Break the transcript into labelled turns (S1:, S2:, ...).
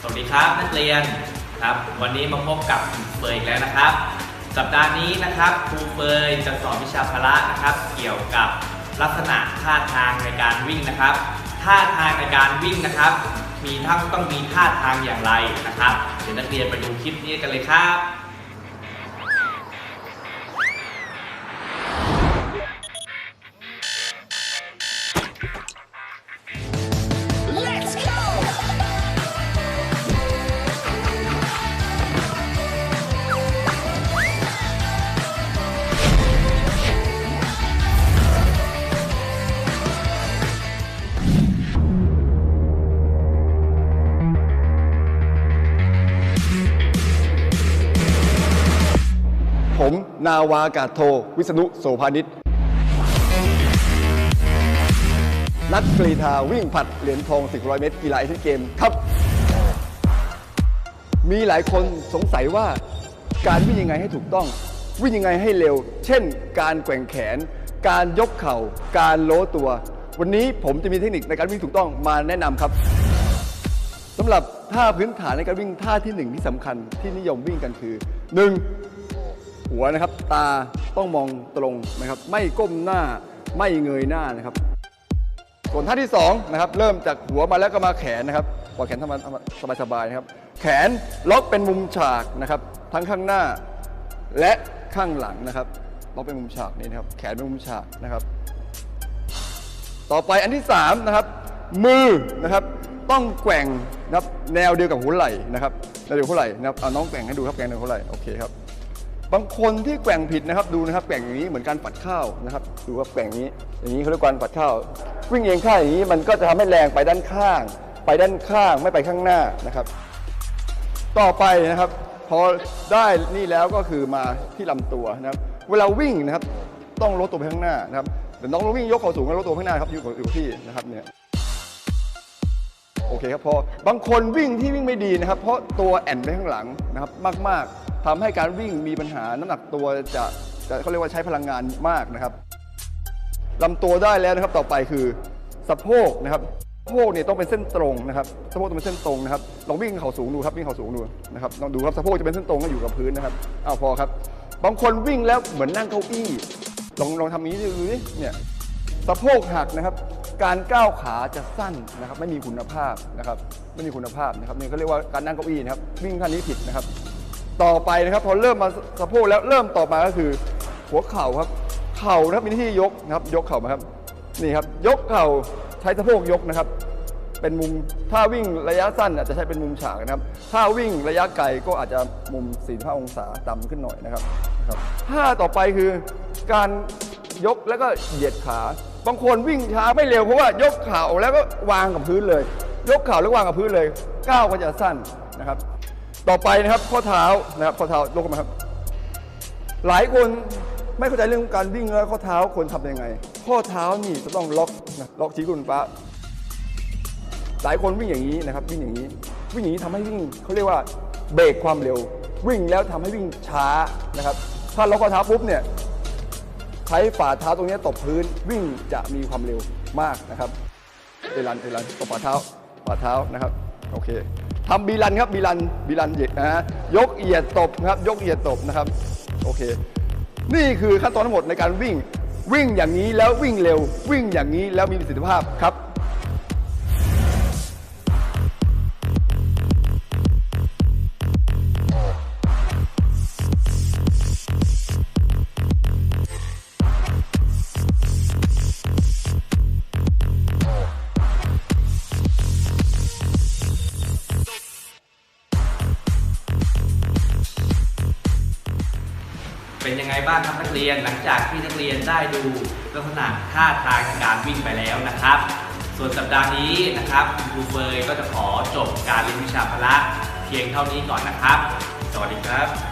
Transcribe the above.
S1: สวัสดีครับนักเรียนครับ วันนี้มาพบกับครูเฟยอีกแล้วนะครับ สัปดาห์นี้นะครับครูเฟยจะสอนวิชาพละนะครับ เกี่ยวกับลักษณะท่าทางในการวิ่งนะครับ ท่าทางในการวิ่งนะครับ มีทั้งต้องมีท่าทางอย่างไรนะครับ เดี๋ยวนักเรียนไปดูคลิปนี้กันเลยครับ
S2: นาวากาศโท วิษณุโสภานิชนักกรีธาวิ่งผลัดเหรียญทอง 400 เมตร กีฬาเอเชียนเกมครับ มีหลายคนสงสัยว่าการวิ่งยังไงให้ถูกต้อง วิ่งยังไงให้เร็ว เช่น การแกว่งแขน การยกเข่า การโล้ตัว วันนี้ผมจะมีเทคนิคในการวิ่งถูกต้องมาแนะนำครับสำหรับท่าพื้นฐานในการวิ่งท่าที่หนึ่งที่สำคัญที่นิยมวิ่งกันคือ 1. หัวนะครับ ตาต้องมองตรงนะครับ ไม่ก้มหน้าไม่เงยหน้านะครับ ส่วนท่าที่2นะครับเริ่มจากหัวมาแล้วก็มาแขนนะครับปล่อยแขนทำสบายๆนะครับ แขนล็อกเป็นมุมฉากนะครับ ทั้งข้างหน้าและข้างหลังนะครับล็อกเป็นมุมฉากนี่นะครับ แขนเป็นมุมฉากนะครับ ต่อไปอันที่3นะครับมือนะครับต้องแกว่งนะครับแนวเดียวกับหัวไหล่นะครับแนวเดียวกับหัวไหล่นะครับเอาน้องแกว่งให้ดูครับแกว่งแนวหัวไหล่โอเคครับ บางคนที่แกว่งผิดนะครับดูนะครับแกว่งอย่างนี้เหมือนการปัดข้าวนะครับดูว่าแกว่งนี้ อย่างนี้เขาเรียกว่าการปัดข้าว วิ่งเองข้างอย่างนี้มันก็จะทำให้แรงไปด้านข้าง ไปด้านข้างไม่ไปข้างหน้านะครับ ต่อไปนะครับ พอได้นี่แล้วก็คือมาที่ลำตัวนะครับ เวลาวิ่งนะครับ ต้องลดตัวไปข้างหน้านะครับเดี๋ยวน้องวิ่งยกเข่าสูงแล้วลดตัวไปข้างหน้าครับอยู่กับอยู่กับที่นะครับเนี่ยโอเคครับพอบางคนวิ่งที่วิ่งไม่ดีนะครับ เพราะตัวแอนไปข้างหลังนะครับมาก ๆ ทำให้การวิ่งมีปัญหาน้ำหนักตัวจะจะเขาเรียกว่าใช้พลังงานมากนะครับลำตัวได้แล้วนะครับต่อไปคือสะโพกนะครับสะโพกเนี่ยต้องเป็นเส้นตรงนะครับสะโพกต้องเป็นเส้นตรงนะครับลองวิ่งเข่าสูงดูครับวิ่งเข่าสูงดูนะครับลองดูครับสะโพกจะเป็นเส้นตรงก็อยู่กับพื้นนะครับอ้าวพอครับ บางคนวิ่งแล้วเหมือนนั่งเก้าอี้ลองลองทำนี้ดูดิเนี่ยสะโพกหักนะครับ การก้าวขาจะสั้นนะครับ ไม่มีคุณภาพนะครับ ไม่มีคุณภาพนะครับนี่เขาเรียกว่าการนั่งเก้าอี้นะครับ วิ่งท่านี้ผิดนะครับ ต่อไปนะครับ พอเริ่มมาสะโพกแล้วเริ่มต่อมาก็คือหัวเข่าครับ เข่านะครับมีหน้าที่ยกนะครับ ยกเข่ามาครับ นี่ครับ ยกเข่าใช้สะโพกยกนะครับ เป็นมุมถ้าวิ่งระยะสั้นอาจจะใช้เป็นมุมฉากนะครับ ถ้าวิ่งระยะไกลก็อาจจะมุม 45 องศาต่ำขึ้นหน่อยนะครับนะครับท่าต่อไปคือการยกแล้วก็เหยียดขา บางคนวิ่งช้าไม่เร็วเพราะว่ายกเข่าแล้วก็วางกับพื้นเลย ยกเข่าแล้ววางกับพื้นเลยก้าวก็จะสั้นนะครับ ต่อไปนะครับข้อเท้านะครับข้อเท้ายกมาครับ หลายคนไม่เข้าใจเรื่องการวิ่งแล้วข้อเท้าควรทำยังไง ข้อเท้านี่จะต้องล็อกนะล็อกชี้กุนฟ้า หลายคนวิ่งอย่างนี้นะครับ วิ่งอย่างนี้ วิ่งอย่างนี้ทำให้วิ่งเขาเรียกว่าเบรกความเร็ว วิ่งแล้วทำให้วิ่งช้านะครับ ถ้าล็อกข้อเท้าปุ๊บเนี่ยใช้ฝ่าเท้าตรงนี้ตบพื้นวิ่งจะมีความเร็วมากนะครับเอรันเอรันตบฝ่าเท้าฝ่าเท้านะครับโอเค ทำบีรันครับบีรันบีรันเหยียดนะฮะยกเอียดตบนะครับ ยกเอียดตบนะครับโอเค นี่คือขั้นตอนทั้งหมดในการวิ่ง วิ่งอย่างนี้แล้ววิ่งเร็ว วิ่งอย่างนี้แล้วมีประสิทธิภาพครับ
S1: เป็นยังไงบ้างครับนักเรียนหลังจากที่นักเรียนได้ดูลักษณะท่าทางการวิ่งไปแล้วนะครับ ส่วนสัปดาห์นี้นะครับคุณครูเฟยก็จะขอจบการเรียนวิชาพละเพียงเท่านี้ก่อนนะครับ สวัสดีครับ